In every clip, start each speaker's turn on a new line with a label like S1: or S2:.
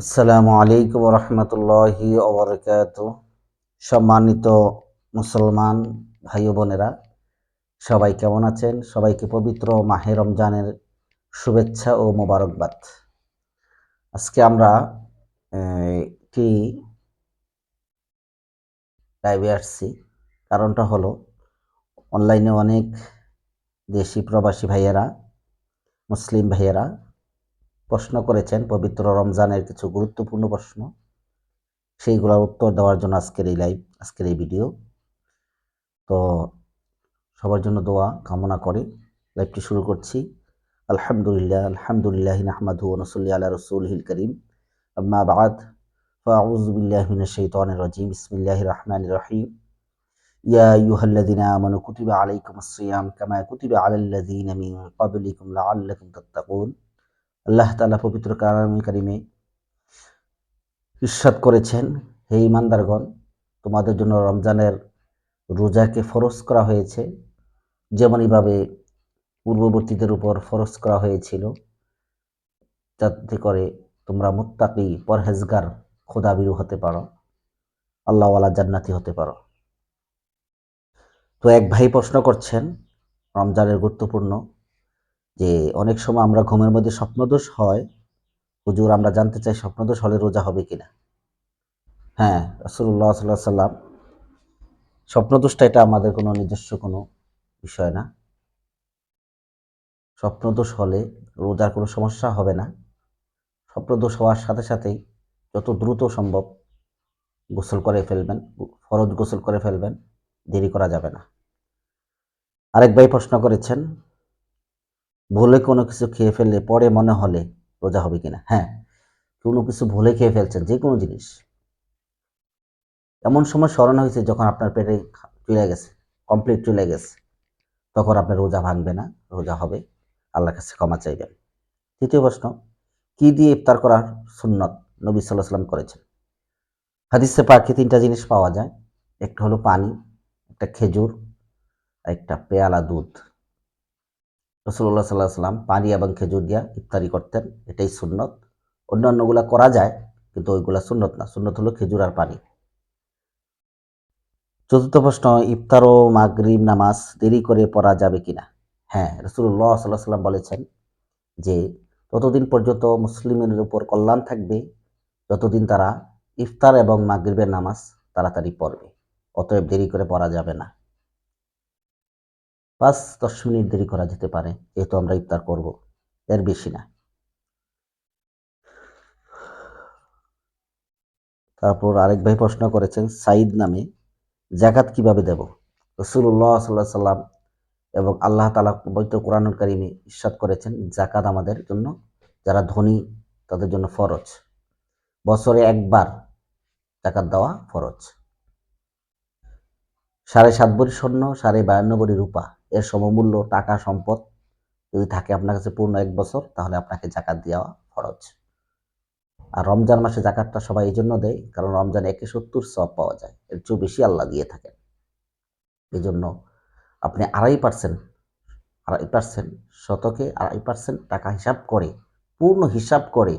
S1: আসসালামু আলাইকুম রহমতুল্লাহি ওবরকাত সম্মানিত মুসলমান ভাই বোনেরা, সবাই কেমন আছেন? সবাইকে পবিত্র মাহে রমজানের শুভেচ্ছা ও মোবারকবাদ। আজকে আমরা একটি লাইভে আসছি। কারণটা হলো অনলাইনে অনেক দেশি প্রবাসী ভাইয়েরা, মুসলিম ভাইয়েরা প্রশ্ন করেছেন পবিত্র রমজানের কিছু গুরুত্বপূর্ণ প্রশ্ন। সেইগুলোর উত্তর দেওয়ার জন্য আজকের এই লাইভ আজকের এই ভিডিও তো সবার জন্য দোয়া, কামনা করে লাইভটি শুরু করছি। আলহামদুলিল্লাহ আলহামদুলিল্লাহ আহমাদু নসল্লি আল্লাহ রসুল হিল করিম। আম্মা বাদ ফাউজবিল্লাহিনশাইতানিরজিম বিসমিল্লাহ রহমান রহিম। ইয়া ইউহাল্লাদিনা আমানু কুতিবা আলাইকুম আসসিয়াম কামা কুতিবা আলাল্লাযিনা মিন ক্বাবলিকুম লাআল্লাকুম তাত্তাকুন। আল্লাহ তালা পবিত্র কালামী কারিমে ইস্বাদ করেছেন, হে ইমানদারগণ তোমাদের জন্য রমজানের রোজাকে ফরজ করা হয়েছে। যেমনইভাবে পূর্ববর্তীদের উপর ফরজ করা হয়েছিল, যাতে করে তোমরা মুত্তাকি, পরহেজগার খোদাবিরু হতে পারো, আল্লাহওয়ালা জান্নাতি হতে পারো। তো এক ভাই প্রশ্ন করছেন, রমজানের গুরুত্বপূর্ণ যে অনেক সময় আমরা ঘুমের মধ্যে স্বপ্নদোষ হয়। হুজুর, আমরা জানতে চাই স্বপ্নদোষ হলে রোজা হবে কিনা। হ্যাঁ রসুল্লাহ সাল্লাহ সাল্লাম স্বপ্নদোষটা এটা আমাদের কোনো নিজস্ব কোনো বিষয় না। স্বপ্নদোষ হলে রোজার কোনো সমস্যা হবে না। স্বপ্নদোষ হওয়ার সাথে সাথেই যত দ্রুত সম্ভব গোসল করে ফেলবেন, ফরজ গোসল করে ফেলবেন, দেরি করা যাবে না। আরেক ভাই প্রশ্ন করেছেন ভুলে কোনো কিছু খেয়ে ফেললে পরে মনে হলে রোজা হবে কিনা? হ্যাঁ কোনো কিছু ভুলে খেয়ে ফেলছেন যে কোনো জিনিস। এমন সময় স্মরণ হয়েছে যখন আপনার পেটে চলে গেছে কমপ্লিট চলে গেছে। তখন আপনার রোজা ভাঙবে না, রোজা হবে। আল্লাহর কাছে ক্ষমা চাইবেন। তৃতীয় প্রশ্ন, কি দিয়ে ইফতার করার সুন্নত নবী সাল্লাহ সাল্লাম করেছেন? হাদিসে পাখি তিনটা জিনিস পাওয়া যায়। একটা হলো পানি, একটা খেজুর আর একটা পেয়ালা দুধ। রসুল্লাহ সাল্লাহ সাল্লাম পানি এবং খেজুর দিয়া ইফতারি করতেন, এটাই সুন্নত। অন্যান্যগুলা করা যায়, কিন্তু ওইগুলা সুন্নত না। সুন্নত হলো খেজুর আর পানি। চতুর্থ প্রশ্ন, ইফতার ও মাগরিব নামাজ দেরি করে পড়া যাবে কিনা? হ্যাঁ রসুল্লাহ সাল্লাহ সাল্লাম বলেছেন যে ততদিন পর্যন্ত মুসলিমের উপর কল্যাণ থাকবে, যতদিন তারা ইফতার এবং মাগরিবের নামাজ তাড়াতাড়ি পড়বে, অতএব দেরি করে পড়া যাবে না। পাঁচ, দশ মিনিট দেরি করা যেতে পারে, যেহেতু আমরা ইফতার করব। এর বেশি না। তারপর আরেক ভাই প্রশ্ন করেছেন, সাইদ নামে জাকাত কীভাবে দেব? রসুল্লাহ সাল্লাহ সাল্লাম এবং আল্লাহ তালা পবিত্র কোরআনুল কারিমে ইস্বাদ করেছেন জাকাত আমাদের জন্য, যারা ধনী, তাদের জন্য ফরজ। বছরে একবার জাকাত দেওয়া ফরজ। সাড়ে সাত ভরি স্বর্ণ, সাড়ে বায়ান্ন ভরি রূপা। এর সমমূল্য টাকা সম্পদ যদি থাকে আপনার কাছে পূর্ণ এক বছর, তাহলে আপনাকে জাকাত দেওয়া ফরজ। আর রমজান মাসে জাকাতটা সবাই এই জন্য দেয়, কারণ রমজান একে সত্তর সব পাওয়া যায়। এর চেয়েও বেশি আল্লাহ দিয়ে থাকেন। এই জন্য আপনি আড়াই পার্সেন্ট আড়াই পার্সেন্ট শতকে আড়াই পার্সেন্ট টাকা হিসাব করে, পূর্ণ হিসাব করে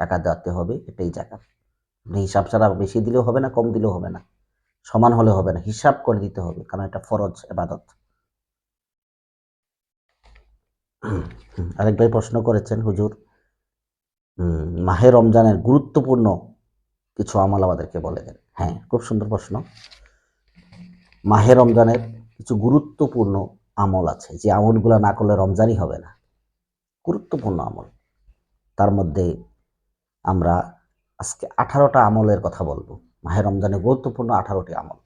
S1: টাকা দেওয়াতে হবে, এটাই জাকাত। আপনি হিসাব ছাড়া বেশি দিলেও হবে না, কম দিলেও হবে না। সমান হলে হবে না, হিসাব করে দিতে হবে, কারণ এটা ফরজ, এবাদত। আরেক ভাই প্রশ্ন করেছেন, হুজুর মাহে রমজানের গুরুত্বপূর্ণ কিছু আমল আমাদেরকে বলে দেন। হ্যাঁ খুব সুন্দর প্রশ্ন। মাহে রমজানের কিছু গুরুত্বপূর্ণ আমল আছে। যে আমলগুলো না করলে রমজানই হবে না। গুরুত্বপূর্ণ আমল। তার মধ্যে আমরা আজকে আঠারোটা আমলের কথা বলব। মাহে রমজানের গুরুত্বপূর্ণ আঠারোটি আমল।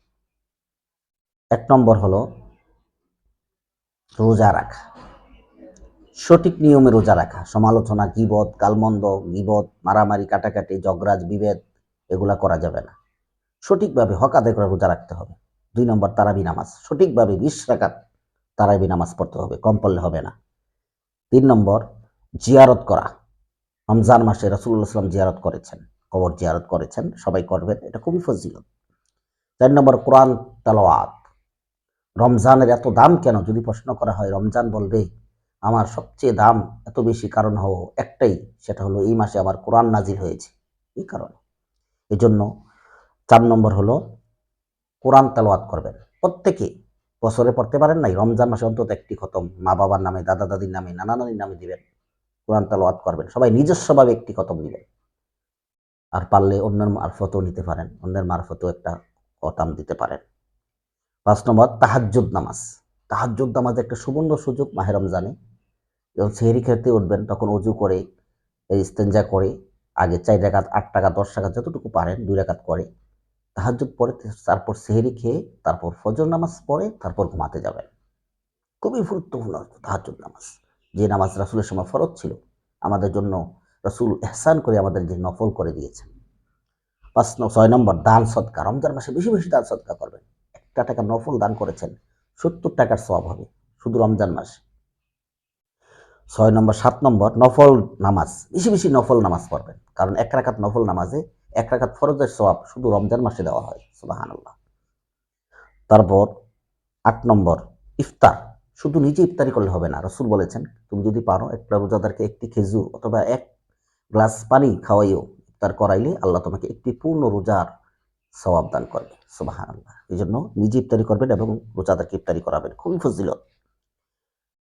S1: এক নম্বর হলো রোজা রাখা। সঠিক নিয়মে রোজা রাখা, সমালোচনা, গিবত গালমন্দ গিবত, মারামারি, কাটাকাটি জগরাজ বিভেদ, এগুলা করা যাবে না। সঠিকভাবে হক আদায় করে রোজা রাখতে হবে। দুই নম্বর, তারাবি নামাজ। সঠিকভাবে বিশ রাকাত তারাবি নামাজ পড়তে হবে, কম পড়লে হবে না। তিন নম্বর, জিয়ারত করা। রমজান মাসে রসুল্লাহ সাল্লাম জিয়ারত করেছেন, কবর জিয়ারত করেছেন, সবাই করবেন, এটা খুবই ফজিলত। চার নম্বর, কোরআন তালাওয়াত। রমজানের এত দাম কেন? যদি প্রশ্ন করা হয়, রমজান বলবে আমার সবচেয়ে দাম এত বেশি কারণ হলো একটাই, সেটা হলো এই মাসে আমার কোরআন নাজির হয়েছে। এই কারণে। এই জন্য চার নম্বর হলো, কোরআন তেলাওয়াত করবেন। প্রত্যেকে বছরে পড়তে পারেন নাই, রমজান মাসে অন্তত একটি খতম। মা বাবার নামে, দাদা দাদির নামে, নানা নানির নামে দিবেন। কোরআন তেলাওয়াত করবেন। সবাই নিজস্বভাবে একটি খতম দিবেন। আর পারলে অন্যের মারফতও নিতে পারেন, অন্যের মারফতও একটা খতাম দিতে পারেন। পাঁচ নম্বর, তাহাজ্জুদ নামাজ। তাহাজ্জুদ নামাজ একটা সুবর্ণ সুযোগ মাহে রমজানে। যখন সেহরি খেতে উঠবেন, তখন অজু করে, এই ইস্তেঞ্জা করে, আগে চার টাকাত আট টাকা, দশ টাকা যতটুকু পারেন, দুই রাকাত করে, তাহাজ্জুদ পরে তারপর সেহরি খেয়ে, তারপর ফজর নামাজ পড়ে তারপর ঘুমাতে যাবেন। খুবই গুরুত্বপূর্ণ তাহাজ্জুদ নামাজ। যে নামাজ রাসুলের সময় ফরজ ছিল, আমাদের জন্য রসুল এহসান করে আমাদের যে নফল করে দিয়েছেন। পাঁচ ছয় নম্বর, দান সৎকা রমজান মাসে বেশি বেশি দান সৎকা করবেন। একটা টাকা নফল দান করেছেন, সত্তর টাকার সব হবে। শুধু রমজান মাসে। ছয় নম্বর, সাত নম্বর, নফল নামাজ। বেশি বেশি নফল নামাজ পড়বেন। কারণ এক রাখাত নফল নামাজে এক রাখাত ফরজের সওয়াব শুধু রমজান মাসে দেওয়া হয়। সুবাহান তারপর আট নম্বর, ইফতার। শুধু নিজে ইফতারি করলে হবে না। রসুল বলেছেন, তুমি যদি পারো একটা রোজাদারকে একটি খেজুর অথবা এক গ্লাস পানি খাওয়াইও। ইফতার করাইলে আল্লাহ তোমাকে একটি পূর্ণ রোজার সওয়াব দান করবে। সুবাহান আল্লাহ এই জন্য নিজে ইফতারি করবেন এবং রোজাদারকে ইফতারি করাবেন। খুবই ফজিলত।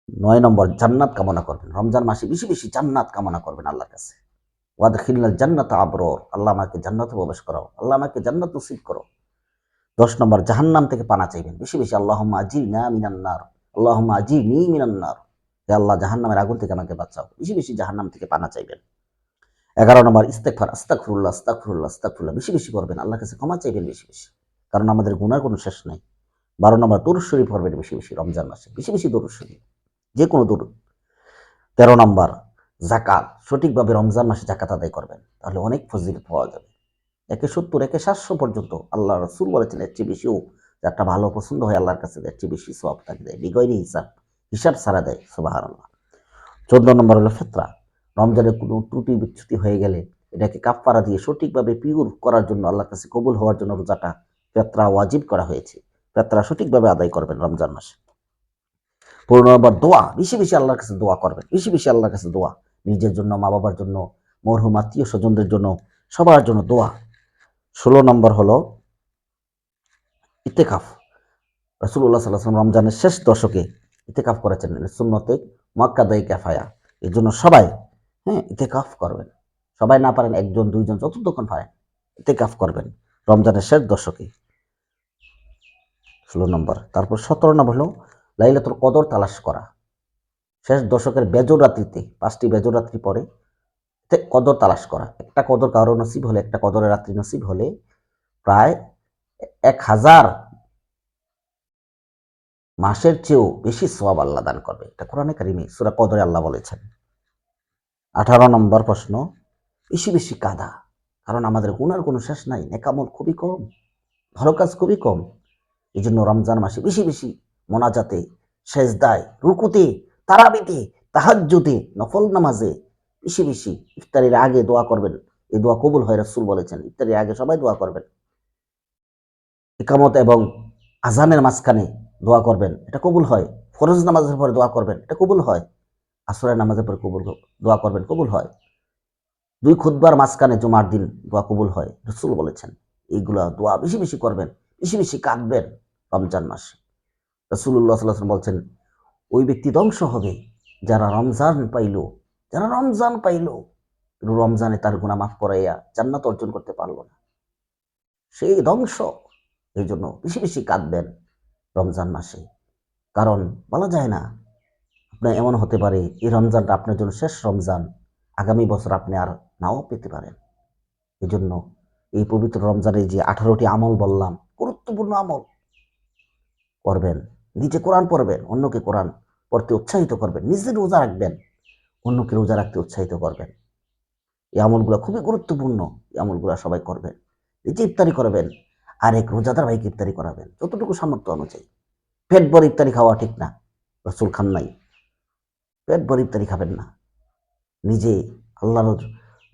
S1: নয় নম্বর জান্নাত কামনা করবেন। রমজান মাসে বেশি বেশি জান্নাত কামনা করবেন আল্লাহর কাছে। ওয়াদ খিল্লাল জান্নাত আবরর। আল্লাহ আমাকে জান্নাতে প্রবেশ করাও। আল্লাহ আমাকে জান্নাত নসিব করো। দশ নম্বর, জাহান্নাম থেকে পানা চাইবেন। বেশি বেশি আল্লাহ আজি না মিনান্নার আল্লাহ আজি নি মিনান্নার হে আল্লাহ, জাহান্নামের আগুন থেকে আমাকে বাঁচাও। বেশি বেশি জাহান্নাম থেকে পানা চাইবেন। এগারো নম্বর ইস্তেকফার আস্তাকফুল্লাহ আস্তাকফুল্লাহ আস্তাকফুল্লাহ বেশি বেশি করবেন আল্লাহর কাছে ক্ষমা চাইবেন বেশি বেশি। কারণ আমাদের গুণার কোনো শেষ নাই। বারো নম্বর, দরুদ শরীফ পড়বেন বেশি বেশি রমজান মাসে। বেশি বেশি শরীফ। যে কোনো দরুদ তেরো নম্বর, জাকাত। সঠিকভাবে রমজান মাসে জাকাত আদায় করবেন, তাহলে অনেক ফজিলত পাওয়া যাবে। একে সত্তর, একে সাতশো পর্যন্ত আল্লাহ রসুল বলেছেন, এর চেয়ে বেশিও যারটা ভালো পছন্দ হয় আল্লাহর কাছে, এর চেয়ে বেশি সব তাকে দেয়। বিগয়নি হিসাব হিসাব সারা দেয় সুবাহার আল্লাহ চোদ্দ নম্বর হলো ফেতরা। রমজানের কোনো ত্রুটি, বিচ্যুতি হয়ে গেলে এটাকে কাপড়া দিয়ে সঠিকভাবে পিউর করার জন্য, আল্লাহর কাছে কবুল হওয়ার জন্য রোজাটা ফেতরা ওয়াজিব করা হয়েছে। ফেতরা সঠিকভাবে আদায় করবেন রমজান মাসে। পনেরো নম্বর দোয়া, বেশি বেশি আল্লাহর কাছে দোয়া করবেন, বেশি বেশি আল্লাহর কাছে দোয়া। নিজের জন্য মা বাবার জন্য, মরহুম, আত্মীয় স্বজনদের জন্য, সবার জন্য দোয়া। ষোলো নম্বর হলো ইতেকাফ রসুল্লাহ সাল্লাম রমজানের শেষ দশকে ইতেকাফ করেছেন সুন্নতে মক্কাদাই ক্যাফায়া এর জন্য সবাই হ্যাঁ ইতেকাফ করবেন। সবাই না পারেন, একজন, দুইজন যতক্ষণ পারেন ইতেকাফ করবেন রমজানের শেষ দশকে। ষোলো নম্বর। তারপর সতেরো নম্বর হলো লাইলাতুল কদর তালাশ করা। শেষ দশকের বেজর রাত্রিতে, পাঁচটি বেজর রাত্রি পরে কদর তালাশ করা। একটা কদর কারও নসিব হলে, একটা কদরের রাত্রি নসিব হলে প্রায় এক হাজার মাসের চেয়েও বেশি সোয়াব আল্লাহ দান করবে। এটা কোরআনে কারিমে সুরা কদরে আল্লাহ বলেছেন। আঠারো নম্বর প্রশ্ন, বেশি বেশি কাদা, কারণ আমাদের গুণার কোনো শেষ নাই, নেকামল খুবই কম, ভালো কাজ খুবই কম। এই জন্য রমজান মাসে বেশি বেশি মোনাজাতে, সেজদায়, রুকুতে, তারাবিতে, তাহাজ্জুদে, নফল নামাজে, বেশি বেশি ইফতারির আগে দোয়া করবেন। এই দোয়া কবুল হয় রাসূল বলেছেন, ইফতারির আগে সবাই দোয়া করবেন। ইকামত এবং আজানের মাঝখানে দোয়া করবেন, এটা কবুল হয়। ফরজ নামাজের পরে দোয়া করবেন, এটা কবুল হয়। আসরের নামাজের পরে কবুল দোয়া করবেন, কবুল হয়। দুই খুদ্বার মাঝখানে জুমার দিন দোয়া কবুল হয়, রসুল বলেছেন। এইগুলা দোয়া বেশি বেশি করবেন, বেশি বেশি কাঁদবেন রমজান মাসে। রসুল্লাহ সাল্লাম বলছেন, ওই ব্যক্তি ধ্বংস হবে, যারা রমজান পাইল, যারা রমজান পাইল রমজানে তার গুণা মাফ করাইয়া জান্নাত অর্জন করতে পারল না। সেই ধ্বংস, এই জন্য বেশি বেশি কাঁদবেন রমজান মাসে। কারণ বলা যায় না, আপনার এমন হতে পারে, এই রমজানটা আপনার জন্য শেষ রমজান, আগামী বছর আপনি আর নাও পেতে পারেন। এই জন্য এই পবিত্র রমজানের যে আঠারোটি আমল বললাম, গুরুত্বপূর্ণ আমল করবেন নিজে কোরআন পড়বেন, অন্যকে কোরআন পড়তে উৎসাহিত করবেন, নিজে রোজা রাখবেন, অন্যকে রোজা রাখতে উৎসাহিত করবেন। এই আমলগুলো খুবই গুরুত্বপূর্ণ, এই আমলগুলো সবাই করবেন। নিজে ইফতারি করবেন আর এক রোজাদার ভাইকে ইফতারি করাবেন, যতটুকু সামর্থ্য অনুযায়ী। পেট ভর ইফতারি খাওয়া ঠিক না, রসুল খান নাই। পেট ভর ইফতারি খাবেন না। নিজে আল্লাহর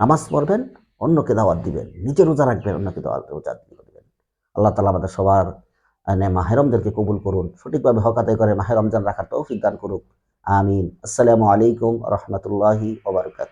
S1: নামাজ পড়বেন, অন্যকে দাওয়াত দিবেন, নিজে রোজা রাখবেন, অন্যকে দাওয়াত রোজা দিবেন। আল্লাহ তালা আমাদের সবার মাহেরমদেরকে কবুল করুন। সঠিকভাবে হকাতে করে মাহেরমজান রাখার তৌফিক দান করুক। আমিন। আসসালামু আলাইকুম রহমতুল্লাহি ওবরকাত